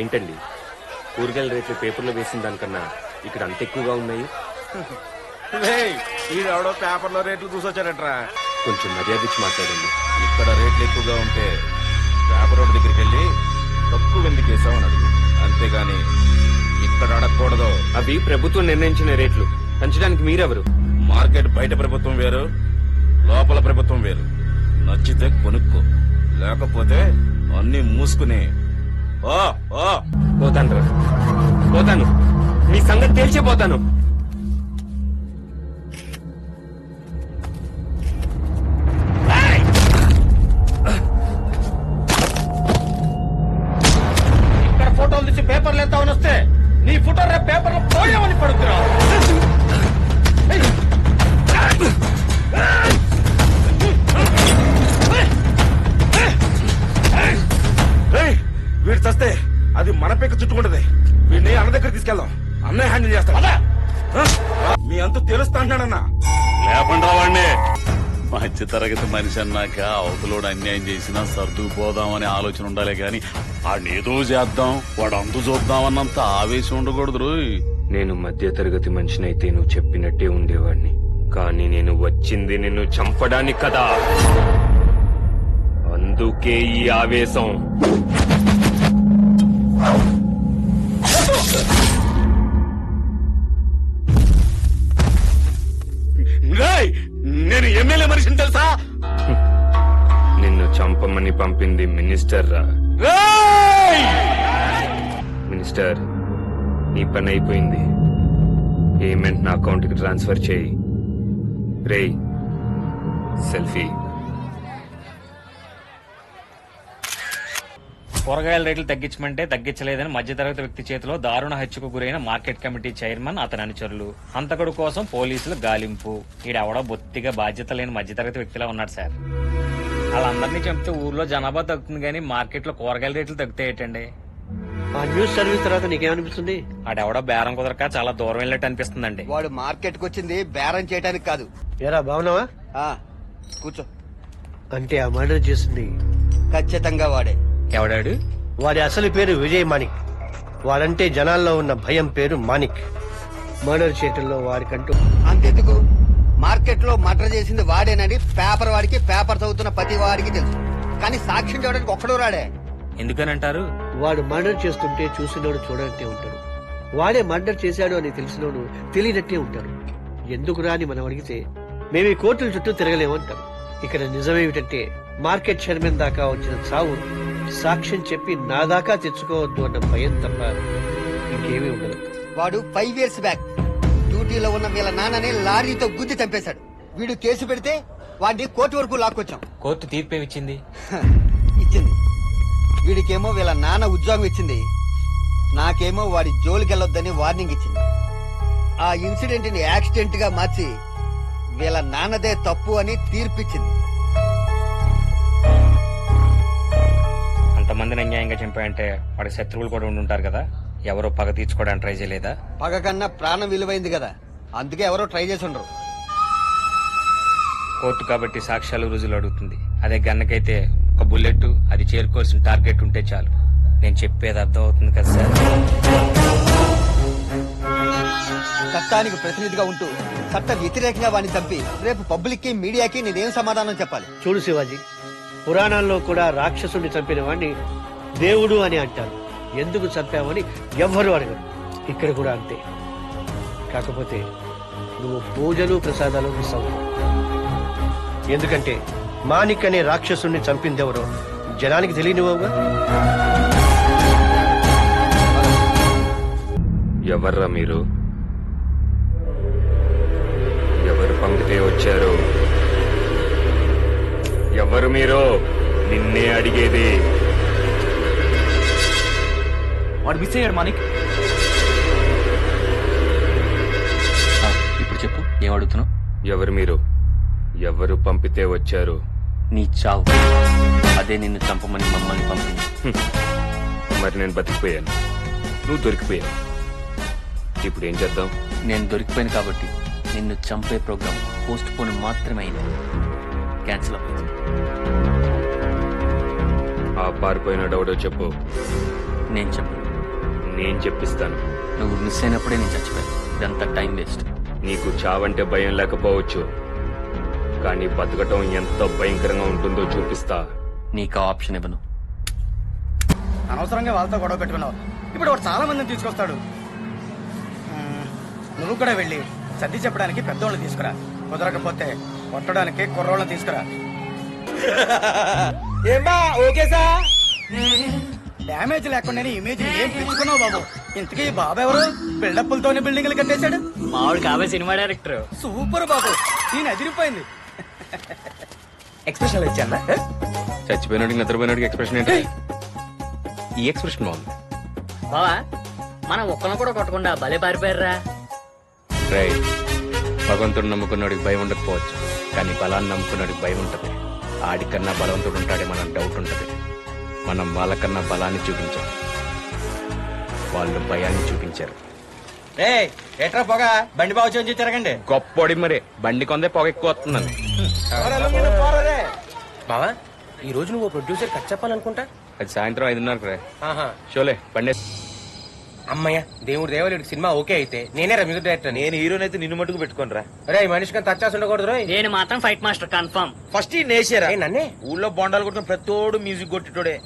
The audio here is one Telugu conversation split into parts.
ఏంటండి? కూరగాయల రేట్లు పేపర్లో వేసిన దానికన్నా ఇక్కడ అంత ఎక్కువగా ఉన్నాయి? ఈడెవడో పేపర్లో రేట్లు చూసొచ్చారట్రా కొంచెం మర్యాద ఇచ్చి మాట్లాడండి. ఇక్కడ రేట్లు ఎక్కువగా ఉంటే పేపర్ వాడి దగ్గరికి వెళ్ళి తక్కువ ఎందుకు వేసామని అడుగు. అంతేగాని ఇక్కడ అడగకూడదు. అవి ప్రభుత్వం నిర్ణయించిన రేట్లు. పెంచడానికి మీరెవరు? మార్కెట్ బయట ప్రభుత్వం వేరు లోపల ప్రభుత్వం వేరు. నచ్చితే కొనుక్కో లేకపోతే అన్ని మూసుకుని ఓ ఓ. పోతాను రా. పోతాను. మీ సంగతి తేల్చిపోతాను ఇక్కడ ఫోటోలు తీసి పేపర్లు ఎత్తామని వస్తే నీ ఫోటో రేపు పేపర్లో పోయామని పడుతురావు అంటున్నాడన్నా లేకుండా వాడిని మధ్య తరగతి మనిషి అన్నాక అవతలోడు అన్యాయం చేసినా సర్దుకుపోదామనే ఆలోచన ఉండాలి వాడిని ఏదో చేద్దాం వాడు అంతు చూద్దాం అన్నంత ఆవేశం ఉండకూడదు రోయ్. నేను మధ్య తరగతి మనిషినైతే నువ్వు చెప్పినట్టే ఉండేవాడిని. కానీ నేను వచ్చింది నిన్ను చంపడానికి కదా. అందుకే ఈ ఆవేశం. చంపమని పంపింది మినిస్టర్ రా! మినిస్టర్ నీ పని అయిపోయింది. పేమెంట్ నా అకౌంట్కి ట్రాన్స్ఫర్ చేయి. రేయ్ సెల్ఫీ. కూరగాయల రేట్లు తగ్గించమంటే తగ్గించలేదని మధ్యతరగతి వ్యక్తి చేతిలో దారుణ హత్యకు గురైన మార్కెట్ కమిటీ చైర్మన్ అతని అనుచరులు. హంతకుడు కోసం పోలీసులు గాలింపు. ఈడెవడో బొత్తిగా బాధ్యత లేని మధ్యతరగతి వ్యక్తిలా ఉన్నాడు సార్. వాళ్ళందరినీ చంపితే ఊర్లో జనాభా తగ్గుతుంది కానీ మార్కెట్లో కూరగాయల రేట్లు తగ్గుతాయేటండి ఆ న్యూస్ సర్వీస్ తర్వాత నీకేమనిపిస్తుంది? ఆడెవడో బేరం కుదరక చాలా దూరం వెళ్ళినట్టు అనిపిస్తుందండి. వాడు మార్కెట్కు వచ్చింది బేరం చేయడానికి కాదు. ఎరా బాగున్నావా? ఆ కూర్చో. అంటే ఆ మర్డర్ చేసింది ఖచ్చితంగా వాడే. ఎవడాడు? వాడి అసలు పేరు విజయ్ మాణిక్. వాడంటే జనాల్లో ఉన్న భయం పేరు మాణిక్. మర్డర్ చేయటంలో వాడికంటూ అంతెందుకు? మార్కెట్లో మర్డర్ చేసింది వాడేనని పేపర్ వాడికి పేపర్ చదువుతున్న ప్రతి వాడికి తెలుసు. కానీ సాక్ష్యం చూడడానికి ఒక్కడూ రాడే. ఎందుకనంటారు? వాడు మర్డర్ చేస్తుంటే చూసినోడు చూడనట్టే ఉంటాడు. వాడే మర్డర్ చేశాడు అని తెలిసినోడు తెలియనట్టే ఉంటాడు. ఎందుకు రాని మనం అడిగితే మేము ఈ కోర్టుల చుట్టూ తిరగలేమంటారు ఇక్కడ నిజమేమిటంటే మార్కెట్ చైర్మన్ దాకా వచ్చిన చావు సాక్ష్యం చెప్పి నా దాకా తెచ్చుకోవద్దు అన్న భయం తప్ప ఇంకేమీ ఉండదు. వాడు ఫైవ్ ఇయర్స్ బ్యాక్ డ్యూటీలో ఉన్న వీళ్ళ నాన్నని లారీతో గుద్ది చంపేశాడు. వీడు కేసు పెడితే వాడిని కోర్టు వరకు లాక్కొచ్చాం. కోర్టు తీర్పు ఏమిచ్చింది? హ, ఇచ్చింది. వీడికేమో వీళ్ళ నాన్న ఉద్యోగం ఇచ్చింది. నాకేమో వాడి జోలికి వెళ్ళొద్దని వార్నింగ్ ఇచ్చింది. ఆ ఇన్సిడెంట్ని యాక్సిడెంట్గా మార్చి వీళ్ళ నాన్నదే తప్పు అని తీర్పిచ్చింది. అంతమందిని అన్యాయంగా చంపాయంటే వాడికి శత్రువులు కూడా ఉండి ఉంటారు కదా? ఎవరో పగ తీర్చుకోవడానికి ట్రై చేయలేదా? పగ కన్నా ప్రాణం విలువైంది కదా. అందుకే ఎవరో ట్రై చేసి ఉండరు. కోర్టు కాబట్టి సాక్ష్యాలు రుజువులు అడుగుతుంది. అదే గన్నకైతే ఒక బుల్లెట్ అది చేరుకోవాల్సిన టార్గెట్ ఉంటే చాలు. నేను చెప్పేది అర్థం అవుతుంది కదా సార్? చట్టానికి ప్రతినిధిగా ఉంటూ చట్ట వ్యతిరేకంగా వాడిని చంపి రేపు పబ్లిక్కి మీడియాకి నేనేం సమాధానం చెప్పాలి? చూడు శివాజీ పురాణాల్లో కూడా రాక్షసుని చంపిన వాడిని దేవుడు అని అంటారు. ఎందుకు చంపామని ఎవ్వరూ అడగరు. ఇక్కడ కూడా అంతే. కాకపోతే నువ్వు పూజలు ప్రసాదాలు మిస్ ఎందుకంటే మానిక్ అనే రాక్షసుని చంపిందెవరో జనానికి తెలియనివ్వవుగా? ఎవర్రా మీరు? ఎవరు పంపితే వచ్చారు? ఎవరు మీరు? నిన్నే అడిగేది వాడు మిస్ అయ్యాడు మానిక్ ఇప్పుడు చెప్పు ఏం అడుగుతున్నావు? ఎవరు మీరు? ఎవరు పంపితే వచ్చారు? నీ చావు. అదే నిన్ను చంపమని మమ్మల్ని పంపింది. మరి నేను బతికిపోయాను. నువ్వు దొరికిపోయావు. ఇప్పుడు ఏం చేద్దాం? నేను దొరికిపోయాను కాబట్టి నిన్ను చంపే ప్రోగ్రామ్ పోస్ట్ పోన్ మాత్రమే అయింది. క్యాన్సిల్ అవుతుంది ఆ పారిపోయిన డౌడో చెప్పు. నేను చెప్పు నేను చెప్పిస్తాను. నువ్వు మిస్ అయినప్పుడే నేను చచ్చిపోయాను. ఇదంతా టైం వేస్ట్ నీకు చావంటే భయం లేకపోవచ్చు. కానీ బతకటం ఎంత భయంకరంగా ఉంటుందో చూపిస్తా. నీకు ఆ ఆప్షన్ ఇవ్వను. అనవసరంగా వాళ్ళతో గొడవ పెట్టుకున్నావు. ఇప్పుడు వాడు చాలా మందిని తీసుకొస్తాడు. మ్మ్. నువ్వు కూడా వెళ్ళి సర్ది చెప్పడానికి పెద్దోళ్ళని తీసుకురా. కుదరకపోతే కొట్టడానికి కుర్రోళ్ళని తీసుకురా. ఏమా ఓకే సార్? డ్యామేజ్ లేకుండానే ఇమేజ్ ఏం పెంచుకున్నావు బాబు? ఇంతకీ బాబు ఎవరు? బిల్డప్పులతోనే బిల్డింగ్లు కట్టేశాడు? మామిడి కాబోయే సినిమా డైరెక్టర్. సూపర్ బాబు. నేను అదిరిపోయింది. ఎక్స్ప్రెషన్ ఇచ్చాను? చచ్చిపోయినాడికి నిద్రపోయినాడికి ఎక్స్ప్రెషన్ ఏంటి? ఈ ఎక్స్ప్రెషన్ బాగుంది. బావా మనం ఒక్కను కూడా కొట్టకుండా భలే పారిపోయారా రై భగవంతుడు నమ్ముకున్నాడికి భయం ఉండకపోవచ్చు కానీ బలాన్ని నమ్ముకున్నాడికి భయం ఉంటుంది. ఆడికన్నా బలవంతుడు ఉంటాడే మన డౌట్ ఉంటుంది. మనం వాళ్ళకన్నా బలాన్ని చూపించాం. వాళ్ళు భయాన్ని చూపించారు. ఎట్రా పోగా? బండి బాబు చేంజ్ తిరగండి. గొప్పోడి మరే బండి కొందే పొగ ఎక్కువ వస్తుందని. బావా ఈ రోజు నువ్వు ప్రొడ్యూసర్ కట్ చెప్పాలనుకుంటా? అది సాయంత్రం ఐదున్నరకు రా. షోలే బండి. అమ్మయ్య దేవుడు దేవలేడు సినిమా ఓకే అయితే నేనే రా మ్యూజిక్ డైరెక్టర్ నేను హీరోని అయితే నిన్ను మట్టుకు పెట్టుకోను రా. రే ఈ మనిషికి టచ్ చేసి ఉండకూడదు రోయ్. నేను మాత్రం ఫైట్ మాస్టర్ కన్ఫర్మ్ ఫస్ట్ ఈ నేసారా నన్నే? ఊళ్ళో బొండాలు కొట్టిన ప్రతోడు మ్యూజిక్ కొట్టిటోడే.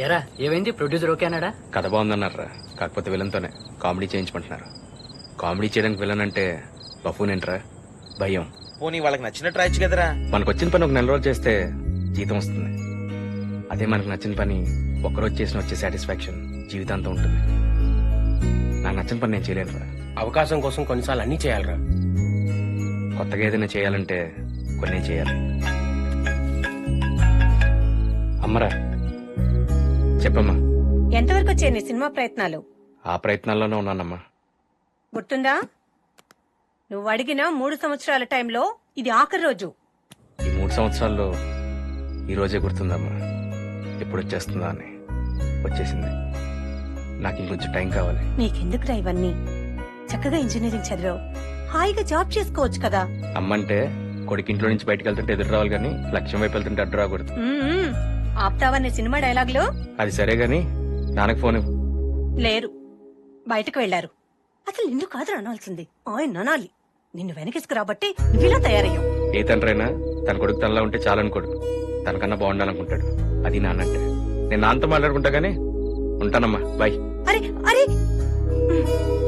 ఎరా ఏమైంది? ప్రొడ్యూసర్ ఓకే అన్నాడా? కథ బాగుందన్నారా? కాకపోతే విలన్తోనే కామెడీ చేయించమంటున్నారు. కామెడీ చేయడానికి విలన్ అంటే బఫూన్ ఏంట్రా? భయం. పోనీ వాళ్ళకి నచ్చినట్టు రాయొచ్చు కదరా? మనకు వచ్చిన పని ఒక నెల రోజులు చేస్తే జీతం వస్తుంది. అదే మనకు నచ్చిన పని ఒక్కరోజు చేసిన వచ్చే సాటిస్ఫాక్షన్ జీవితాంతం ఉంటుంది. నాకు నచ్చిన పని నేను చేయలేను అవకాశం కోసం కొన్నిసార్లు అన్ని చేయాలరా. కొత్తగా ఏదైనా చేయాలంటే కొన్ని చేయాలి. అమ్మరా చెప్పమ్మా. ఎంతవరకు వచ్చాయి నీ సినిమా ప్రయత్నాలు? ఆ ప్రయత్నాల్లోనే ఉన్నానమ్మా. గుర్తుందా? నువ్వు అడిగిన మూడు సంవత్సరాల టైంలో ఇది ఆఖరి రోజు. ఈ మూడు సంవత్సరాల్లో ఈ రోజే గుర్తుందమ్మా. ఎప్పుడు వచ్చేస్తుందా అని. వచ్చేసింది. నాకు ఇంకొంచెం టైం కావాలి. నీకెందుకురా ఇవన్నీ? చక్కగా ఇంజనీరింగ్ చదివావు. హాయిగా జాబ్ చేసుకోవచ్చు కదా. అమ్మంటే కొడుకు ఇంట్లో నుంచి బయటకు వెళ్తుంటే ఎదురు రావాలి కానీ లక్ష్యం వైపు వెళ్తుంటే అడ్డు రాకూడదు. మ్మ్. ఆప్తావనే సినిమా డైలాగులు? అది సరే గాని నాన్నకు ఫోన్ ఇవ్వు. లేరు. బయటకు వెళ్ళారు అసలు నిన్ను కాదు అనాల్సింది. ఆయన అనాలి. నిన్ను వెనకేసుకురాబట్టి నువ్విలా తయారయ్యావు. ఏ తండ్రైనా తన కొడుకు తనలా ఉంటే చాలనుకోడు తనకన్నా బాగుండాలనుకుంటాడు. అది నాన్నంటే నేను నాన్నతో మాట్లాడుకుంటా గానీ ఉంటానమ్మా. బాయ్. అరే అరే!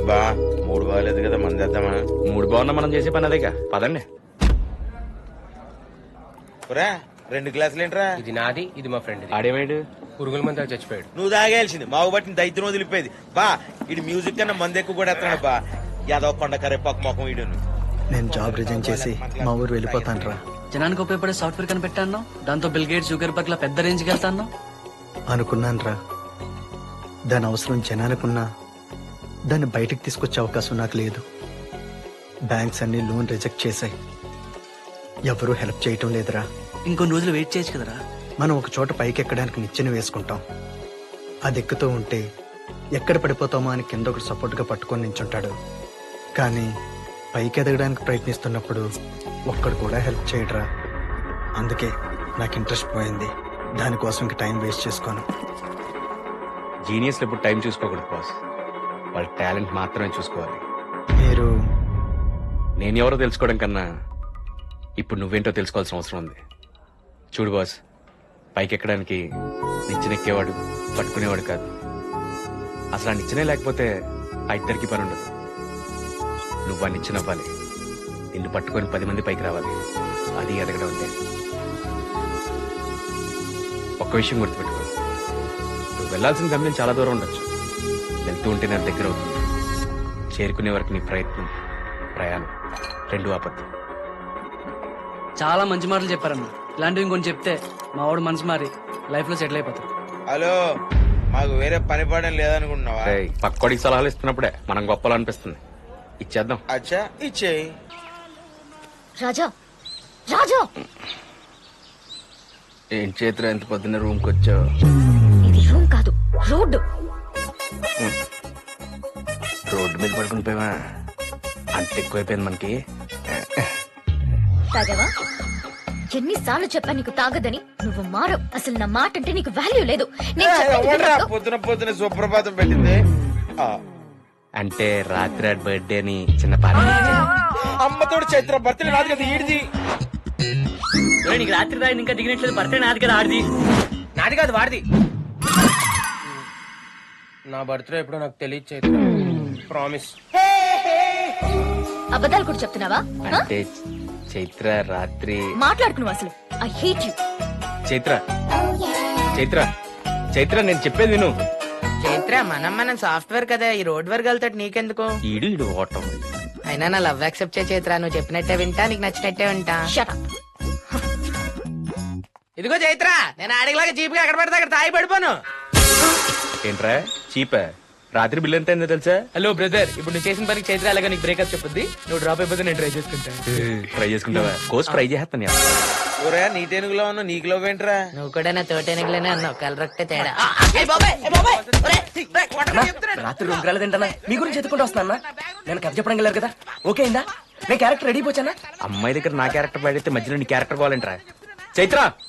బా మూడు బాగాలేదు కదా మంది వేద్దామా మూడు బాగున్నా మనం చేసే పని అదేగా. పదండి. ఒరే రెండు గ్లాసులు ఏంట్రా? ఇది నాది ఇది మా ఫ్రెండ్ ఆడేవాడు? పురుగుల మంది చచ్చిపోయాడు. నువ్వు తాగేయాల్సింది. మావు బట్టి దైత్యం వదిలిపోయేది. బా ఇటు మ్యూజిక్ కన్నా మంది ఎక్కువ కూడా ఎత్తాడు బా. యాదవ్ కొండ కరేపాకు మొఖం ఇడును నేను జాబ్ రిజైన్ చేసి మా ఊరు వెళ్ళిపోతాను రా. జనానికి ఉపయోగపడే సాఫ్ట్వేర్ కనిపెట్టాను. దాంతో బిల్ గేట్స్ షుగర్ పట్ల పెద్ద రేంజ్కి వెళ్తాను. అనుకున్నాను రా. దాని అవసరం జనానికున్నా దాన్ని బయటికి తీసుకొచ్చే అవకాశం నాకు లేదు. బ్యాంక్స్ అన్ని లోన్ రిజెక్ట్ చేశాయి. ఎవరూ హెల్ప్ చేయటం లేదురా. ఇంకొన్ని రోజులు వెయిట్ చేయొచ్చు కదరా. మనం ఒక చోట పైకి ఎక్కడానికి నిచ్చెన వేసుకుంటాం. అది ఎక్కుతూ ఉంటే ఎక్కడ పడిపోతామో అని కింద ఒకటి సపోర్ట్గా పట్టుకొని నించుంటాడు. కానీ పైకి ఎదగడానికి ప్రయత్నిస్తున్నప్పుడు ఒక్కడు కూడా హెల్ప్ చేయడరా. అందుకే నాకు ఇంట్రెస్ట్ పోయింది. దానికోసం ఇంక టైం వేస్ట్ చేసుకోను. జీనియస్లు ఎప్పుడు టైం చూసుకోకూడదు బాస్. వాళ్ళ టాలెంట్ మాత్రమే చూసుకోవాలి. మీరు నేను ఎవరో తెలుసుకోవడం కన్నా ఇప్పుడు నువ్వేంటో తెలుసుకోవాల్సిన అవసరం ఉంది. చూడు బాస్ పైకి ఎక్కడానికి నిచ్చెనెక్కేవాడు పట్టుకునేవాడు కాదు. అసలు ఆ నిచ్చినే లేకపోతే ఆ ఇద్దరికి పని ఉండదు. నువ్వు ఆ నిచ్చినవ్వాలి నిన్ను పట్టుకొని పది మంది పైకి రావాలి. అది ఎదగడం అంటే ఒక్క విషయం గుర్తుపెట్టుకో. నువ్వు వెళ్ళాల్సిన గమ్యం చాలా దూరం ఉండొచ్చు. వెళ్తూ ఉంటే నా దగ్గర అవుతుంది. చేరుకునే వరకు నీ ప్రయత్నం ప్రయాణం రెండు ఆపద్దు. చాలా మంచి మాటలు చెప్పారన్నా. ఇలాంటివి ఇంకొని చెప్తే మా వాడు మనసు మారి లైఫ్లో సెటిల్ అయిపోతాడు. హలో మాకు వేరే పని పడడం లేదనుకుంటున్నావా? ఏయ్, పక్కోడికి సలహాలు ఇస్తున్నప్పుడే మనం గొప్పలు అనిపిస్తుంది ఇచ్చేద్దాం. అచ్చా ఇచ్చేయి. రాజా రాజా! ఏం చేతిలో ఎంత పొద్దున్న రూమ్కి వచ్చావు? ఇది రూమ్ కాదు రోడ్డు. రోడ్డు మీద పడుకుని పోయావా? అంత ఎక్కువైపోయింది మనకి. తాగావా? ఎన్నిసార్లు చెప్పా నీకు తాగదని? నువ్వు మారు అసలు నా మాట అంటే నీకు వాల్యూ లేదు. నేను చెప్పేది వినొద్దు. పొద్దున పొద్దున సుప్రభాతం పెట్టింది. అంటే రాత్రి ఆడి బర్త్డే అని చిన్న పార్టీ ఇచ్చాను. అమ్మతోడు చైత్ర బర్త్డే రాదు కదా ఈడిది. నీకు రాత్రి దాని ఇంకా దిగినట్లేదు. బర్త్డే నాది కదా ఆడిది. నాది కాదు వాడిది. నా బర్త్డే ఎప్పుడో నాకు తెలియదు చైత్ర. ప్రామిస్ అబద్ధాలు కూడా చెప్తున్నావా? ఆ? అంటే చైత్ర రాత్రి. మాట్లాడుకున్నావు అసలు. I hate you Chaitra. Chaitra. Chaitra నేను చెప్పేది విను. చైత్ర మనం మనం సాఫ్ట్వేర్ కదా ఈ రోడ్ వర్క్ వెళ్తాడు నీకెందుకు? ఈడు ఈడు ఓటం. అయినా నా లవ్ యాక్సెప్ట్ చే చైత్ర నువ్వు చెప్పినట్టే వింటా నీకు నచ్చినట్టే వింటా షట్ అప్ ఇదిగో చైత్ర నేను ఆడిలాగా చీప్గా ఎక్కడ పడితే అక్కడ తాగి పడిపోను. ఏంట్రా? చీపా? రాత్రి బిల్ ఎంత అయిందో తెలుసా? హలో బ్రదర్ ఇప్పుడు నువ్వు చేసిన పనికి చైత్ర అలాగా నీకు బ్రేకప్ చెప్పుద్ది. నువ్వు డ్రాప్ అయిపోతే నేను ట్రై చేసుకుంటా. ట్రై చేసుకుంటావా? కోర్స్ ట్రై చేస్తాను ఇవాళ. ఒరే నీ తెనుగులో ఉన్న నీకు లో ఏంట్రా? నువ్వు కూడా నా తోటేనగలేనే అన్నావు కలరొక్టే తేడా. రాత్రి రెండు గ్రాలు తింటానా మీ గురించి ఎత్తుకుంటూ వస్తానా నేను కథ చెప్పడం వెళ్ళారు కదా. ఓకే అయిందా? నేను క్యారెక్టర్ రెడీ పోచానా అమ్మాయి దగ్గర నా క్యారెక్టర్ పాడితే మధ్యలో నీ క్యారెక్టర్ కావాలంటరా చైత్ర!